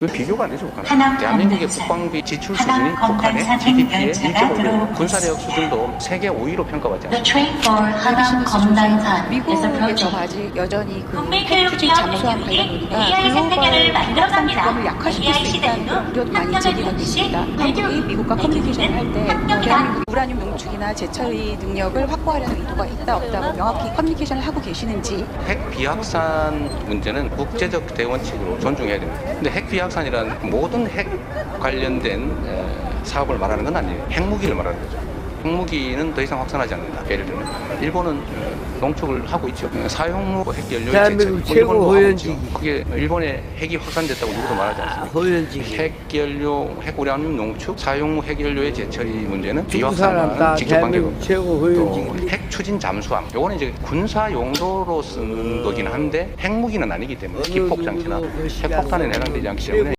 그 비교가 안 되죠, 북한. 하남 대한민국의 국방비 지출 수준이 북한의 GDP의 행정처가 1.5배, 들어오고 군사력 있습니다. 수준도 세계 5위로 평가받지 않습니다. 미국에서. 아직 여전히 그 핵추진 잠수함 대표들이 관련 논의가 AI 글로벌 생태계를 만들어 국산 갑니다. 규범을 약화시킬 수 AI 있다는 우려도 많이 됐습니다. 대중, 한국이 미국과 커뮤니케이션을 할 때. 대한민국 우라늄 농축이나 재처리 능력을 확보하려는 의도가 있다 없다고 명확히 커뮤니케이션을 하고 계시는지 핵 비확산 문제는 국제적 대원칙으로 존중해야 됩니다. 근데 핵 비확산이란 모든 핵 관련된 에, 사업을 말하는 건 아니에요. 핵무기를 말하는 거죠. 핵무기는 더 이상 확산하지 않는다. 예를 들면 일본은 어, 농축을 하고 있죠. 어, 사용후 핵연료의 대한민국 제철, 최고 호연지기. 있죠. 그게 일본의 핵이 확산됐다고 누구도 말하지 아, 않습니다. 호연지기. 핵연료, 핵 우라늄 농축, 사용 후 핵연료의 재처리 문제는 중국 사람 다 비확산과는 직접 대한민국 최고 또 호연지기. 핵 추진 잠수함. 요거는 이제 군사 용도로 쓰는 거긴 한데 핵무기는 아니기 때문에 기폭 장치나 그 핵폭탄에 안 해당되지 않기 때문에